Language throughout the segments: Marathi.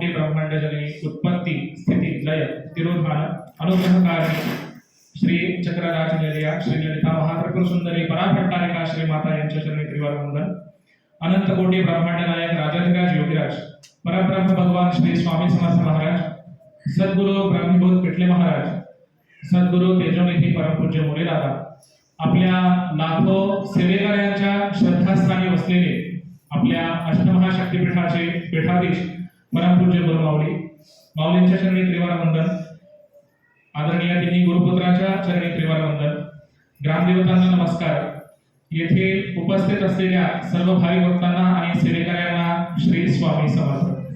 कोटी ब्रह्मांड जनी उत्पत्ती स्थिती लय तिरोधान अनुग्रहकारी श्री चक्रराज निलया श्री ललिता महात्रिपुर सुंदरी पराभट्टारिका श्री माता यांच्या चरणी त्रिवार वंदन अनंत कोटी ब्रह्मांड नायक राजाधिराज योगीराज परब्रह्म भगवान श्री स्वामी समर्थ महाराज सद्गुरु ब्रह्मभूत पिटले महाराज सद्गुरु तेजोनिधी परमपूज्य मोरे दादा आपल्या लाखो सेवेकऱ्यांच्या श्रद्धास्थानी वसलेले आपल्या अष्टमहाशक्तीपीठाचे पीठाधीश परमपूज्य गुरु माऊली. माऊलींच्या चरणी त्रिवार वंदन आदरणीय तिन्ही गुरुपुत्राच्या चरणी त्रिवार वंदन ग्रामदेवतांना नमस्कार. येथे उपस्थित असलेल्या सर्व भावी भक्तांना आणि सेवेकऱ्यांना श्री स्वामी समर्थ.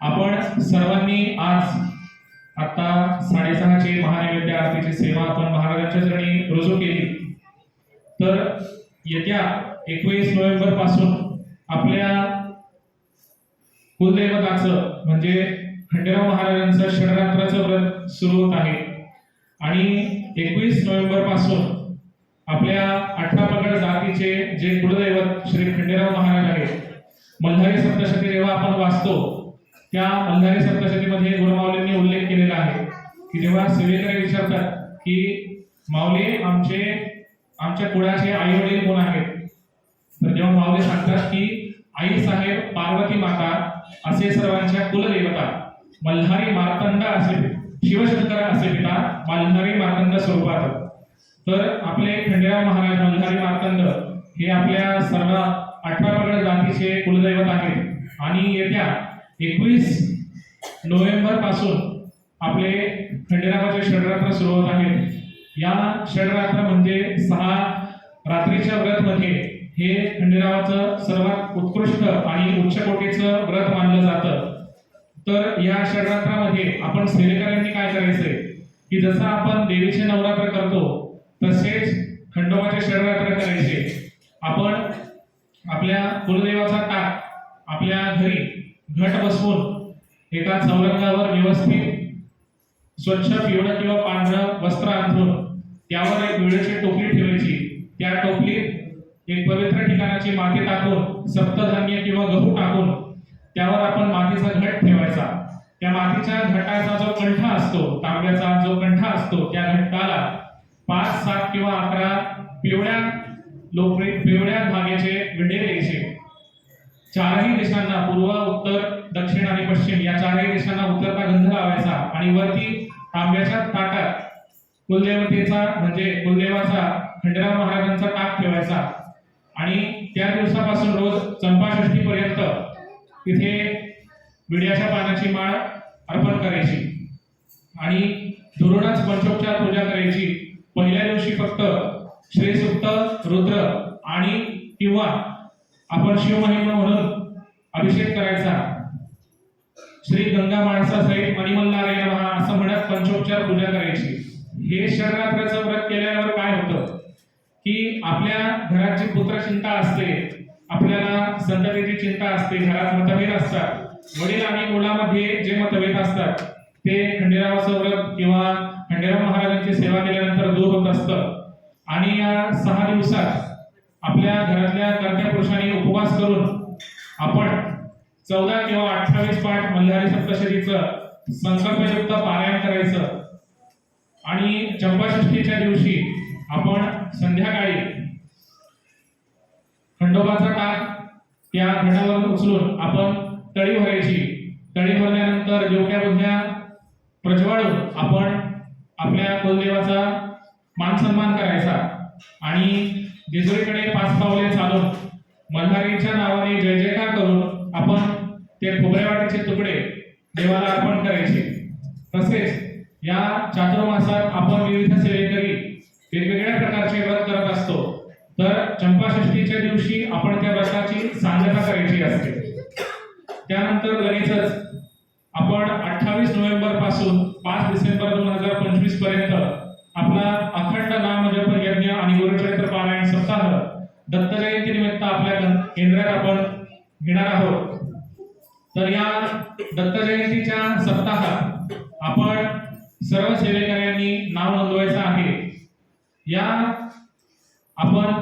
आपण सर्वांनी आज आता साडेसहाची महानैवेद्य आरतीची सेवा आपण महाराजांच्या चरणी रुजू केली. तर येत्या एकवीस नोव्हेंबरपासून आपल्या कुलदैवताचं म्हणजे खंडेराव महाराजांचं षडरात्राचं व्रत सुरू होत आहे. आणि एकवीस नोव्हेंबरपासून आपल्या अठरा पगड जातीचे जे कुलदैवत श्री खंडेराव महाराज आहेत मल्हारी सप्तशती जेव्हा आपण वाचतो त्या मल्हारी सप्तशतीमध्ये गुरुमावलींनी उल्लेख केलेला आहे की जेव्हा सेवेकरी विचारतात की माऊली आमचे आमच्या कुळाचे आई वडील कोण आहेत? तर जेव्हा माऊली सांगतात की आई साहेब पार्वती माता असे सर्वांच्या कुलदेवता मल्हारी मार्तंड असे शिवशंकर असे पिता मल्हारी मार्तंड स्वरूपात. तर आपले खंडेराव महाराज मल्हारी मार्तंड हे आपल्या सर्व अठरा प्रगड जातीचे कुलदैवत आहेत. आणि येत्या एकवीस नोव्हेंबरपासून आपले खंडेरावाचे षडरात्र सुरू होत आहेत. या षडरात्र म्हणजे सहा रात्रीच्या व्रतमध्ये हे खंडेरावाचं सर्वात उत्कृष्ट आणि उच्च कोटीचं व्रत मानलं तर या षडरात्रामध्ये आपण सेवेकरांनी काय करायचंय? की जसं आपण देवीचे नवरात्र करतो तसेच खंडोबाचे षडरात्र करायचे. आपण आपल्या कुलदेवाचा टाक आपल्या घरी घट बसवून एका चौरंगावर व्यवस्थित स्वच्छ पिवळं किंवा पांढरं वस्त्र अंथरून त्यावर एक वेळेची टोपली ठेवायची. त्या टोपलीत एक पवित्र ठिकाणाची माती टाकून सप्तधान्य किंवा गहू टाकून त्यावर आपण मातीचा घट ठेवायचा. त्या मातीच्या घटाचा जो कंठा असतो तांब्याचा जो कंठा असतो त्या घटाला पाच सात किंवा अकरा पिवळ्या लोकरी पिवळ्या धाग्याचे विडे द्यायचे. चारही दिशांना पूर्व उत्तर दक्षिण आणि पश्चिम या चारही दिशांना उतरता गंध लावायचा आणि वरती तांब्याच्या ताटात कुलदेवतेचा म्हणजे कुलदेवाचा खंडेराव महाराजांचा ताप ठेवायचा. आणि त्या दिवसापासून रोज चंपाषष्ठी पर्यंत तिथे विड्याच्या पानाची माळ अर्पण करायची. आणि दुरूनच पंचोपचार पूजा करायची. पहिल्या दिवशी फक्त श्रीसुक्त रुद्र आणि किंवा आपण शिवमहिमा म्हणून अभिषेक करायचा. श्री गंगा माणसा सहित मणिमल्लारे महा असं म्हणत पंचोपचार पूजा करायची. हे शरणात्राचं व्रत केल्यावर काय होतं? की आपल्या घरात जी पुत्रचिंता असते आपल्याला संततीची चिंता असते घरात मतभेद असतात. वडील आणि मुलामध्ये जे मतभेद असतात ते खंडेराव सौरभ किंवा खंडेराव महाराजांची सेवा केल्यानंतर दूर होत असतं. आणि या सहा दिवसात आपल्या घरातल्या कर्त्या पुरुषांनी उपवास करून आपण चौदा किंवा अठ्ठावीस पाठ मल्हारी सप्तशतीचं संकल्पयुक्त पारायण करायचं. आणि चंपाषष्ठीच्या दिवशी आपण संध्याकाळी खंडोबाचा काय? त्या घटावर उचलून आपण तळी भरायची. तळी भरल्यानंतर जेवढ्या बुद्ध्या प्रज्वाळून आपण आपल्या कुलदेवाचा मान सन्मान करायचा. आणि जेजुरीकडे पाच पावले चालून मल्हारीच्या नावाने जय जयकार करून आपण ते खोबरेवाटीचे तुकडे देवाला अर्पण करायचे. तसेच या चातुर्मासात आपण विविध सेवेकरी वेगवेगळ्या प्रकारचे व्रत करत असतो. तर चंपाषष्ठीच्या दिवशी आपण त्या व्रताची सांगता करायची असते. त्यानंतर लगेचच आपण अठ्ठावीस नोव्हेंबरपासून पाच डिसेंबर दोन हजार पंचवीसपर्यंत आपला अखंड नाम जप यज्ञ आणि गुरुचरित्र पारायण सप्ताह दत्त जयंती निमित्त आपल्या केंद्रात आपण घेणार आहोत. तर या दत्त जयंतीच्या सप्ताहात आपण सर्व सेवेकऱ्यांनी नाव नोंदवायचं आहे. या आपण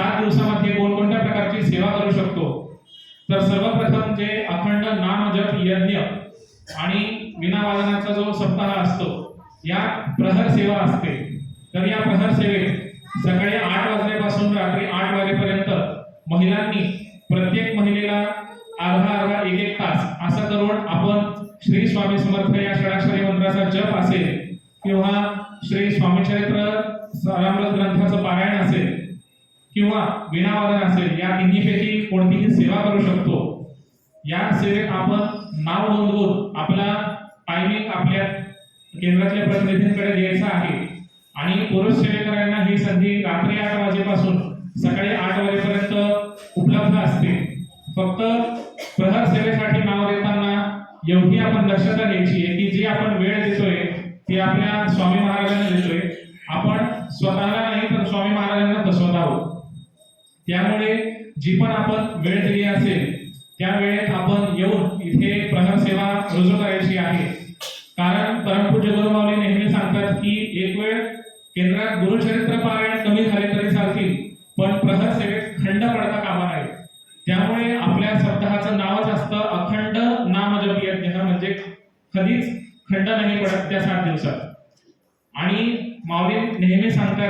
सात दिवसामध्ये कोणकोणत्या प्रकारची सेवा करू शकतो? तर सर्वप्रथम जे अखंड नाम जप यज्ञ आणि विनावादनाचा जो सप्ताह असतो या प्रहर सेवा असते. तर या प्रहर सेवेत सकाळी आठ वाजल्यापासून रात्री आठ वाजेपर्यंत महिलांनी प्रत्येक महिलेला अर्धा अर्धा एक एक तास असं करून आपण श्री स्वामी समर्थ या षडाक्षरी मंत्राचा जप असेल किंवा श्री स्वामी चरित्र ग्रंथाचं पारायण असेल किंवा विनावादन असेल या तिन्हीपैकी कोणतीही सेवा करू शकतो. या सेवेत आपण नाव नोंदवून आपला टायमिंग आपल्या केंद्रातल्या प्रतिनिधींकडे द्यायचा आहे. आणि पुरुष सेवेकरांना ही संधी रात्री आठ वाजेपासून सकाळी आठ वाजेपर्यंत उपलब्ध असते. फक्त प्रहर सेवेसाठी नाव देताना एवढी आपण दक्षता घ्यायची आहे की जी आपण वेळ देतोय ती आपल्या स्वामी महाराजांना देतोय. आपण स्वतःला नाही तर स्वामी महाराजांना बसवत आहोत. त्यामुळे जी पण आपण वेळ दिली असेल त्या वेळेत आपण येऊन इथे प्रहर सेवा रुजू करायची आहे. कारण परमपूज्य गुरुमावली नेहमी सांगतात की एक वेळ केंद्रात गुरुचरित्र पारायण कमी झाले तरी चालतील पण प्रहर सेवेत खंड पडता कामा नये. त्यामुळे आपल्या सप्ताहाचं नावच असतं अखंड नामजप यज्ञ. म्हणजे कधीच खंड नाही पडत त्या सात दिवसात. आणि माऊली नेहमी सांगतात